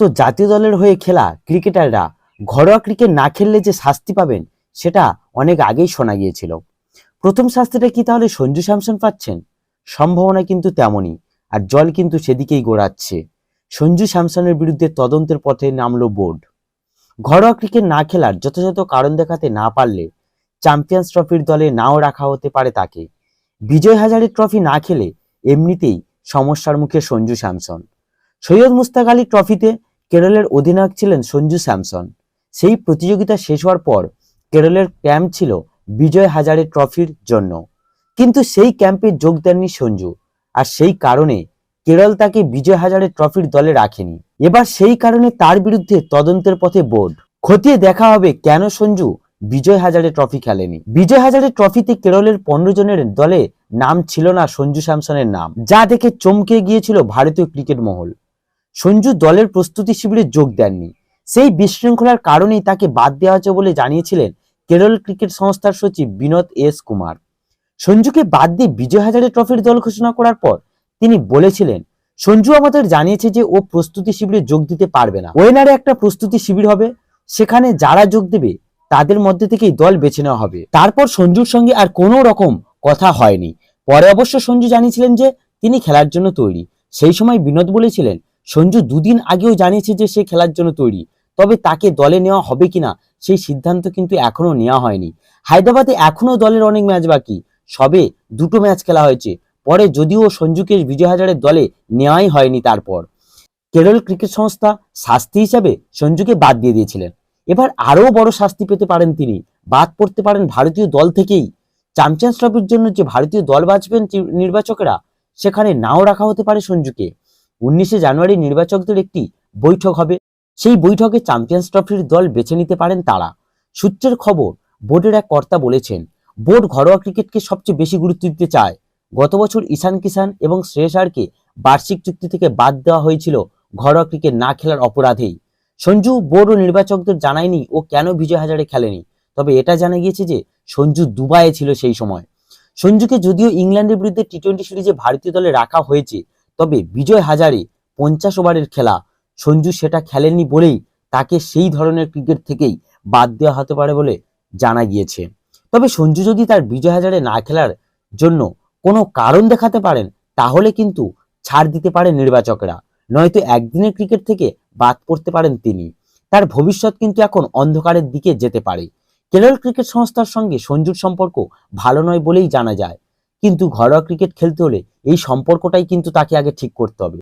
তো জাতীয় দলের হয়ে খেলা ক্রিকেটাররা ঘরোয়া ক্রিকেট না খেললে যে শাস্তি পাবেন, সেটা অনেক আগেই শোনা গিয়েছিল। প্রথম শাস্তিটা কি তাহলে সঞ্জু স্যামসন পাচ্ছেন? সম্ভাবনা কিন্তু তেমনই, আর জল কিন্তু সেদিকেই গোড়াচ্ছে। সঞ্জু স্যামসনের বিরুদ্ধে তদন্তের পথে নামলো বোর্ড। ঘরোয়া ক্রিকেট না খেলার যথাযথ কারণ দেখাতে না পারলে চ্যাম্পিয়ন্স ট্রফির দলে নাও রাখা হতে পারে তাকে। বিজয় হাজারে ট্রফি না খেলে এমনিতেই সমস্যার মুখে সঞ্জু স্যামসন। সৈয়দ মুস্তাক আলী ট্রফিতে কেরলের অধিনায়ক ছিলেন সঞ্জু স্যামসন। সেই প্রতিযোগিতা শেষ হওয়ার পর কেরলের ক্যাম্প ছিল বিজয় হাজারে ট্রফির জন্য। কিন্তু সেই ক্যাম্পে যোগ দেননি সঞ্জু। আর সেই কারণে কেরল তাকে বিজয় হাজারে ট্রফির দলে রাখেনি। এবার সেই কারণে তার বিরুদ্ধে তদন্তের পথে বোর্ড। খতিয়ে দেখা হবে কেন সঞ্জু বিজয় হাজারে ট্রফি খেলেনি। বিজয় হাজারে ট্রফিতে কেরলের পনেরো জনের দলে নাম ছিল না সঞ্জু স্যামসনের নাম। যা দেখে চমকে গিয়েছিল ভারতীয় ক্রিকেট মহল। সঞ্জু দলের প্রস্তুতি শিবিরে যোগ দেননি। সেই বিশৃঙ্খলার কারণেই তাকে বাদ দেওয়া হয়েছে বলে জানিয়েছিলেন কেরল ক্রিকেট সংস্থার সচিব বিনোদ এস কুমার। সঞ্জুকে বাদ দিয়ে বিজয় হাজারে ট্রফির দল ঘোষণা করার পর তিনি বলেছিলেন, সঞ্জু আমাদের জানিয়েছে যে ও প্রস্তুতি শিবিরে যোগ দিতে পারবে না। ওয়েনারে একটা প্রস্তুতি শিবির হবে, সেখানে যারা যোগ দেবে তাদের মধ্যে থেকেই দল বেছে নেওয়া হবে। তারপর সঞ্জুর সঙ্গে আর কোনো রকম কথা হয়নি। পরে অবশ্য সঞ্জু জানিয়েছিলেন যে তিনি খেলার জন্য তৈরি। সেই সময় বিনোদ বলেছিলেন সঞ্জু দুদিন আগেও জানিয়েছে যে সে খেলার জন্য তৈরি, তবে তাকে দলে নেওয়া হবে কিনা সেই সিদ্ধান্ত কিন্তু এখনও নেওয়া হয়নি। হায়দ্রাবাদে এখনও দলের অনেক ম্যাচ বাকি, সবে দুটো ম্যাচ খেলা হয়েছে, পরে যদিও সঞ্জুকে বিজয় হাজারের দলে নেওয়াই হয়নি তারপর। কেরল ক্রিকেট সংস্থা শাস্তি হিসাবে সঞ্জুকে বাদ দিয়ে দিয়েছিলেন। এবার আরও বড় শাস্তি পেতে পারেন তিনি, বাদ পড়তে পারেন ভারতীয় দল থেকেই। চ্যাম্পিয়ন্স ট্রফির জন্য যে ভারতীয় দল বাঁচবেন নির্বাচকরা, সেখানে নাও রাখা হতে পারে সঞ্জুকে। উনিশে জানুয়ারি নির্বাচকদের একটি বৈঠক হবে। সেই বৈঠকে চ্যাম্পিয়ন্স ট্রফির দল বেছে নিতে পারেন তারা। সূত্রের খবর, বোর্ডের এক কর্তা বলেছেন, বোর্ড ঘরোয়া ক্রিকেটকে সবচেয়ে বেশি গুরুত্ব দিতে চায়। গত বছর ঈশান কিষান এবং শ্রেয়স আয়ারকে বার্ষিক চুক্তি থেকে বাদ দেওয়া হয়েছিল, ঘরোয়া ক্রিকেট না খেলার অপরাধেই। সঞ্জু বোর্ড ও নির্বাচকদের জানায়নি ও কেন বিজয় হাজারে খেলেনি। তবে এটা জানা গিয়েছে যে, সঞ্জু দুবাইয়ে ছিল সেই সময়। সঞ্জুকে যদিও ইংল্যান্ডের বিরুদ্ধে টি টোয়েন্টি সিরিজে ভারতীয় দলে রাখা হয়েছে তবে বিজয় হাজারে পঞ্চাশ ওভারের খেলা। সঞ্জু সেটা খেলেননি বলেই তাকে সেই ধরনের ক্রিকেট থেকেই বাদ দেওয়া হতে পারে বলে জানা গিয়েছে। তবে সঞ্জু যদি তার বিজয় হাজারে না খেলার জন্য কোনো কারণ দেখাতে পারেন, তাহলে কিন্তু ছাড় দিতে পারে নির্বাচকরা। নয়তো একদিনের ক্রিকেট থেকে বাদ পড়তে পারেন তিনি। তার ভবিষ্যৎ কিন্তু এখন অন্ধকারের দিকে যেতে পারে। কেরল ক্রিকেট সংস্থার সঙ্গে সঞ্জুর সম্পর্ক ভালো নয় বলেই জানা যায়। কিন্তু ঘরোয়া ক্রিকেট খেলতে হলে এই সম্পর্কটাই কিন্তু তাকে আগে ঠিক করতে হবে।